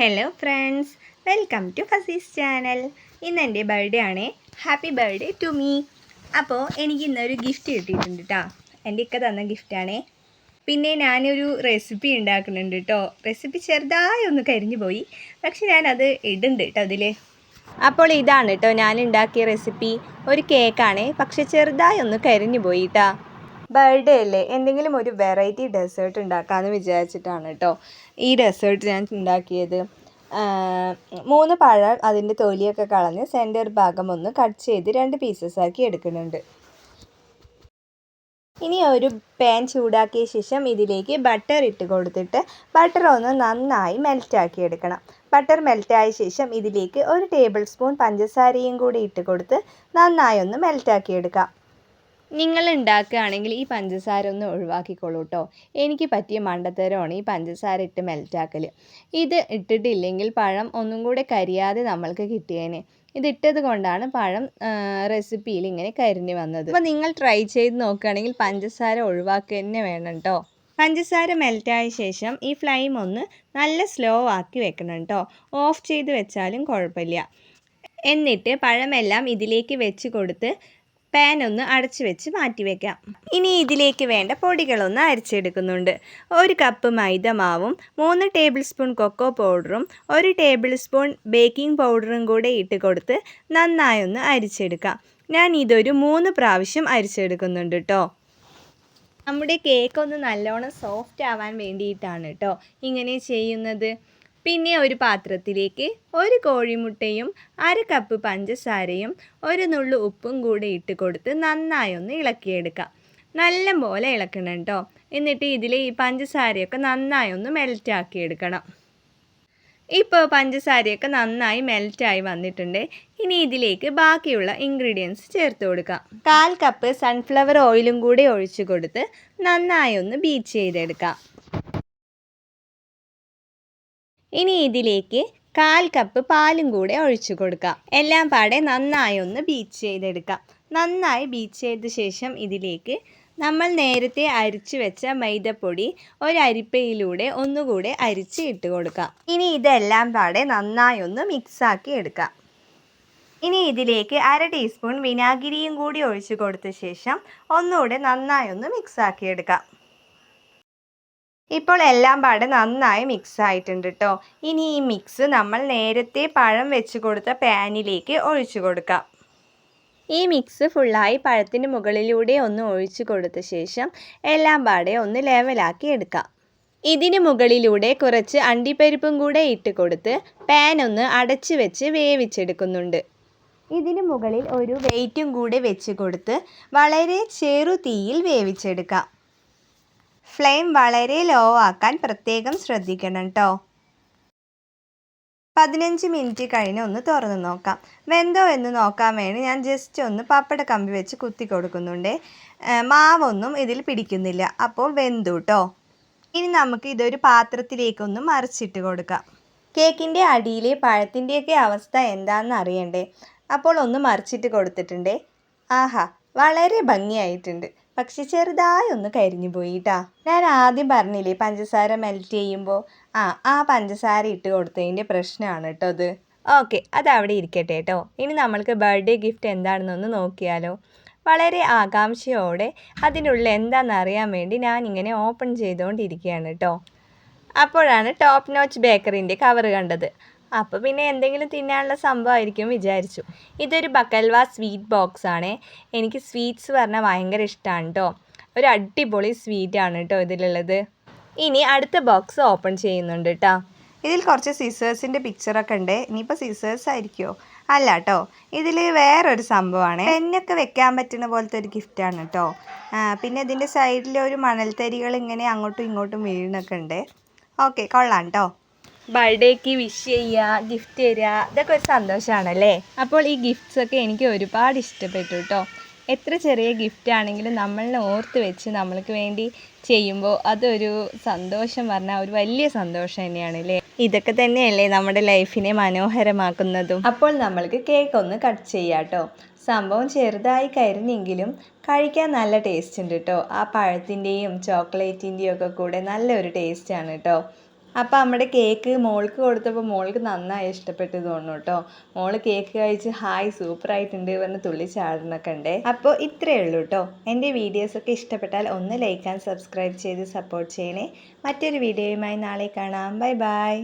Hello friends welcome to Fasee's channel ഇന്ന് എന്റെ birthday ആണ്. ഹാപ്പി ബർത്ത്ഡേ ടു മീ അപ്പോൾ എനിക്ക് ഇന്നൊരു ഗിഫ്റ്റ് കിട്ടിയിട്ടുണ്ട് കേട്ടോ എന്റെ ഇക്ക തന്ന ഗിഫ്റ്റാണേ പിന്നെ ഞാനൊരു റെസിപ്പി ഉണ്ടാക്കുന്നുണ്ട് കേട്ടോ റെസിപ്പി ചെറുതായി ഒന്ന് കരിഞ്ഞു പോയി. പക്ഷെ ഞാനത് ഇടുന്നുണ്ട് കേട്ടോ അതിൽ അപ്പോൾ ഇതാണ് കേട്ടോ ഞാൻ ഉണ്ടാക്കിയ റെസിപ്പി ഒരു കേക്കാണ് പക്ഷെ ചെറുതായി ഒന്ന് കരിഞ്ഞു പോയി കേട്ടോ ബർത്ത്ഡേ അല്ലേ? എന്തെങ്കിലും ഒരു വെറൈറ്റി ഡെസേർട്ട് ഉണ്ടാക്കാമെന്ന് വിചാരിച്ചിട്ടാണ് കേട്ടോ. ഈ ഡെസേർട്ട് ഞാൻ ഉണ്ടാക്കിയത്. മൂന്ന് പഴം അതിന്റെ തൊലിയൊക്കെ കളഞ്ഞ് സെന്റർ ഭാഗം ഒന്ന് കട്ട് ചെയ്ത് രണ്ട് പീസസ് ആക്കി എടുക്കുന്നുണ്ട്. ഇനി ഒരു പാൻ ചൂടാക്കിയ ശേഷം ഇതിലേക്ക് ബട്ടർ ഇട്ട് കൊടുത്തിട്ട് ബട്ടർ ഒന്ന് നന്നായി മെൽറ്റാക്കി എടുക്കണം. ബട്ടർ മെൽറ്റായ ശേഷം ഇതിലേക്ക് ഒരു ടേബിൾ സ്പൂൺ പഞ്ചസാരയും കൂടി ഇട്ട് കൊടുത്ത് നന്നായി ഒന്ന് മെൽറ്റാക്കി എടുക്കാം. നിങ്ങൾ ഉണ്ടാക്കുകയാണെങ്കിൽ ഈ പഞ്ചസാര ഒന്ന് ഒഴിവാക്കിക്കോളൂ കേട്ടോ എനിക്ക് പറ്റിയ മണ്ടത്തരമാണ് ഈ പഞ്ചസാര ഇട്ട് മെൽറ്റാക്കൽ ഇത് ഇട്ടിട്ടില്ലെങ്കിൽ പഴം ഒന്നും കൂടെ കരിയാതെ നമ്മൾക്ക് കിട്ടിയേനെ. ഇത് ഇട്ടത് കൊണ്ടാണ് പഴം റെസിപ്പിയിൽ ഇങ്ങനെ കരിഞ്ഞു വന്നത്. അപ്പോൾ നിങ്ങൾ ട്രൈ ചെയ്ത് നോക്കുകയാണെങ്കിൽ പഞ്ചസാര ഒഴിവാക്കുക തന്നെ വേണം കേട്ടോ പഞ്ചസാര മെൽറ്റായ ശേഷം ഈ ഫ്ലെയിം ഒന്ന് നല്ല സ്ലോ ആക്കി വെക്കണം കേട്ടോ ഓഫ് ചെയ്ത് വെച്ചാലും കുഴപ്പമില്ല. എന്നിട്ട് പഴമെല്ലാം ഇതിലേക്ക് വെച്ച് കൊടുത്ത് പാൻ ഒന്ന് അടച്ചു വെച്ച് മാറ്റി വെക്കാം. ഇനി ഇതിലേക്ക് വേണ്ട പൊടികളൊന്ന് അരച്ചെടുക്കുന്നുണ്ട്. ഒരു കപ്പ് മൈദ മാവും മൂന്ന് ടേബിൾ സ്പൂൺ കൊക്കോ പൗഡറും ഒരു ടേബിൾ സ്പൂൺ ബേക്കിംഗ് പൗഡറും കൂടെ ഇട്ട് കൊടുത്ത് നന്നായി ഒന്ന് അരിച്ചെടുക്കാം. ഞാൻ ഇതൊരു മൂന്ന് പ്രാവശ്യം അരിച്ചെടുക്കുന്നുണ്ട് കേട്ടോ നമ്മുടെ കേക്ക് ഒന്ന് നല്ലോണം സോഫ്റ്റ് ആവാൻ വേണ്ടിയിട്ടാണ് കേട്ടോ ഇങ്ങനെ ചെയ്യുന്നത്. പിന്നെ ഒരു പാത്രത്തിലേക്ക് ഒരു കോഴിമുട്ടയും അര കപ്പ് പഞ്ചസാരയും ഒരു നുള്ളു ഉപ്പും കൂടെ ഇട്ട് കൊടുത്ത് നന്നായി ഒന്ന് ഇളക്കിയെടുക്കാം. നല്ല പോലെ ഇളക്കണം കേട്ടോ എന്നിട്ട് ഇതിൽ ഈ പഞ്ചസാരയൊക്കെ നന്നായി ഒന്ന് മെൽറ്റാക്കി എടുക്കണം ഇപ്പോൾ പഞ്ചസാരയൊക്കെ നന്നായി മെൽറ്റായി വന്നിട്ടുണ്ട്. ഇനി ഇതിലേക്ക് ബാക്കിയുള്ള ഇൻഗ്രീഡിയൻസ് ചേർത്ത് കൊടുക്കാം. കാൽ കപ്പ് സൺഫ്ലവർ ഓയിലും കൂടി ഒഴിച്ചു കൊടുത്ത് നന്നായി ഒന്ന് ബീറ്റ് ചെയ്തെടുക്കാം. ഇനി ഇതിലേക്ക് കാൽ കപ്പ് പാലും കൂടെ ഒഴിച്ചു കൊടുക്കാം. എല്ലാം പാടെ നന്നായി ഒന്ന് ബീച്ച് ചെയ്തെടുക്കാം. നന്നായി ബീച്ച് ചെയ്ത ശേഷം ഇതിലേക്ക് നമ്മൾ നേരത്തെ അരിച്ചു വെച്ച മൈദപ്പൊടി ഒരരിപ്പയിലൂടെ ഒന്നുകൂടെ അരിച്ച് ഇട്ട് കൊടുക്കാം. ഇനി ഇതെല്ലാം പാടെ നന്നായി ഒന്ന് മിക്സാക്കി എടുക്കാം. ഇനി ഇതിലേക്ക് അര ടീസ്പൂൺ വിനാഗിരിയും കൂടി ഒഴിച്ചു കൊടുത്ത ശേഷം ഒന്നുകൂടെ നന്നായി ഒന്ന് മിക്സാക്കി എടുക്കാം. ഇപ്പോൾ എല്ലാം പാടെ നന്നായി മിക്സ് ആയിട്ടുണ്ട് കേട്ടോ ഇനി ഈ മിക്സ് നമ്മൾ നേരത്തെ പഴം വെച്ച് കൊടുത്ത പാനിലേക്ക് ഒഴിച്ചു കൊടുക്കാം. ഈ മിക്സ് ഫുള്ളായി പഴത്തിന് മുകളിലൂടെ ഒന്ന് ഒഴിച്ചു കൊടുത്ത ശേഷം എല്ലാം പാടെ ഒന്ന് ലെവലാക്കി എടുക്കാം. ഇതിന് മുകളിലൂടെ കുറച്ച് അണ്ടിപ്പരിപ്പും കൂടെ ഇട്ട് കൊടുത്ത് പാൻ ഒന്ന് അടച്ചു വെച്ച് വേവിച്ചെടുക്കുന്നുണ്ട്. ഇതിന് മുകളിൽ ഒരു വെയിറ്റും കൂടെ വെച്ച് കൊടുത്ത് വളരെ ചെറു തീയിൽ വേവിച്ചെടുക്കാം. ഫ്ലെയിം വളരെ ലോ ആക്കാൻ പ്രത്യേകം ശ്രദ്ധിക്കണം കേട്ടോ പതിനഞ്ച് മിനിറ്റ് കഴിഞ്ഞ് ഒന്ന് തുറന്ന് നോക്കാം. വെന്തോ എന്ന് നോക്കാൻ വേണ്ടി ഞാൻ ജസ്റ്റ് ഒന്ന് പപ്പട കമ്പി വെച്ച് കുത്തി കൊടുക്കുന്നുണ്ട്. മാവൊന്നും ഇതിൽ പിടിക്കുന്നില്ല. അപ്പോൾ വെന്തു കേട്ടോ ഇനി നമുക്ക് ഇതൊരു പാത്രത്തിലേക്കൊന്ന് മറിച്ചിട്ട് കൊടുക്കാം. കേക്കിന്റെ അടിയിൽ പഴത്തിന്റെയൊക്കെ അവസ്ഥ എന്താണെന്ന് അറിയണ്ടേ? അപ്പോൾ ഒന്ന് മറിച്ചിട്ട് കൊടുത്തിട്ടുണ്ട്. ആഹാ വളരെ ഭംഗിയായിട്ടുണ്ട്. പക്ഷെ ചെറുതായി ഒന്ന് കരിഞ്ഞു പോയി കേട്ടാ ഞാൻ ആദ്യം പറഞ്ഞില്ലേ പഞ്ചസാര മെൽറ്റ് ചെയ്യുമ്പോൾ ആ ആ പഞ്ചസാര ഇട്ട് കൊടുത്തതിന്റെ പ്രശ്നമാണ് കേട്ടോ അത്. ഓക്കെ അത് അവിടെ ഇരിക്കട്ടെ കേട്ടോ ഇനി നമ്മൾക്ക് ബർത്ത്ഡേ ഗിഫ്റ്റ് എന്താണെന്നൊന്ന് നോക്കിയാലോ. വളരെ ആകാംക്ഷയോടെ അതിനുള്ളിൽ എന്താണെന്ന് അറിയാൻ വേണ്ടി ഞാൻ ഇങ്ങനെ ഓപ്പൺ ചെയ്തുകൊണ്ടിരിക്കുകയാണ് കേട്ടോ അപ്പോഴാണ് ടോപ്പ് നോച്ച് ബേക്കറിന്റെ കവർ കണ്ടത്. അപ്പോൾ പിന്നെ എന്തെങ്കിലും തിന്നാനുള്ള സംഭവമായിരിക്കും വിചാരിച്ചു. ഇതൊരു ബക്കൽവ സ്വീറ്റ് ബോക്സ് ആണ്. എനിക്ക് സ്വീറ്റ്സ് പറഞ്ഞാൽ ഭയങ്കര ഇഷ്ടമാണ് കേട്ടോ. ഒരു അടിപൊളി സ്വീറ്റാണ് കേട്ടോ ഇതിലുള്ളത്. ഇനി അടുത്ത ബോക്സ് ഓപ്പൺ ചെയ്യുന്നുണ്ട് കേട്ടോ. ഇതിൽ കുറച്ച് സിസേഴ്സിന്റെ പിക്ചറൊക്കെ ഉണ്ട്. ഇനിയിപ്പോൾ സിസേഴ്സ് ആയിരിക്കുമോ അല്ല കേട്ടോ. ഇതിൽ വേറൊരു സംഭവമാണ്. പെന്നൊക്കെ വെക്കാൻ പറ്റുന്ന പോലത്തെ ഒരു ഗിഫ്റ്റാണ് കേട്ടോ. പിന്നെ ഇതിന്റെ സൈഡിൽ ഒരു മണൽത്തരികൾ ഇങ്ങനെ അങ്ങോട്ടും ഇങ്ങോട്ടും വീഴുന്നൊക്കെ ഉണ്ട്. ഓക്കെ കൊള്ളാം കേട്ടോ. ബർത്ത്ഡേക്ക് വിഷ് ചെയ്യുക ഗിഫ്റ്റ് തരിക ഇതൊക്കെ ഒരു സന്തോഷമാണല്ലേ അപ്പോൾ ഈ ഗിഫ്റ്റ്സ് ഒക്കെ എനിക്ക് ഒരുപാട് ഇഷ്ടപ്പെട്ടു കേട്ടോ എത്ര ചെറിയ ഗിഫ്റ്റ് ആണെങ്കിലും നമ്മളെ ഓർത്ത് വെച്ച് നമ്മൾക്ക് വേണ്ടി ചെയ്യുമ്പോൾ അതൊരു സന്തോഷം പറഞ്ഞാൽ ഒരു വലിയ സന്തോഷം തന്നെയാണ് അല്ലേ ഇതൊക്കെ തന്നെയല്ലേ നമ്മുടെ ലൈഫിനെ മനോഹരമാക്കുന്നതും. അപ്പോൾ നമ്മൾക്ക് കേക്ക് ഒന്ന് കട്ട് ചെയ്യാം കേട്ടോ സംഭവം ചെറുതായി കരിഞ്ഞെങ്കിലും കഴിക്കാൻ നല്ല ടേസ്റ്റ് ഉണ്ട് കേട്ടോ ആ പഴത്തിന്റെയും ചോക്ലേറ്റിന്റെയും ഒക്കെ കൂടെ നല്ലൊരു ടേസ്റ്റ് ആണ് കേട്ടോ അപ്പോൾ നമ്മുടെ കേക്ക് മോൾക്ക് കൊടുത്തപ്പോൾ മോൾക്ക് നന്നായി ഇഷ്ടപ്പെട്ടു തോന്നുന്നു കേട്ടോ. മോൾ കേക്ക് കഴിച്ച് ഹായ് സൂപ്പറായിട്ടുണ്ട് പറഞ്ഞ് തുള്ളി ചാടുന്നൊക്കെ ഉണ്ട്. അപ്പോൾ ഇത്രയേ ഉള്ളൂ കേട്ടോ. എന്റെ വീഡിയോസൊക്കെ ഇഷ്ടപ്പെട്ടാൽ ഒന്ന് ലൈക്ക് ആൻഡ് സബ്സ്ക്രൈബ് ചെയ്ത് സപ്പോർട്ട് ചെയ്യണേ. മറ്റൊരു വീഡിയോയുമായി നാളെ കാണാം. Bye bye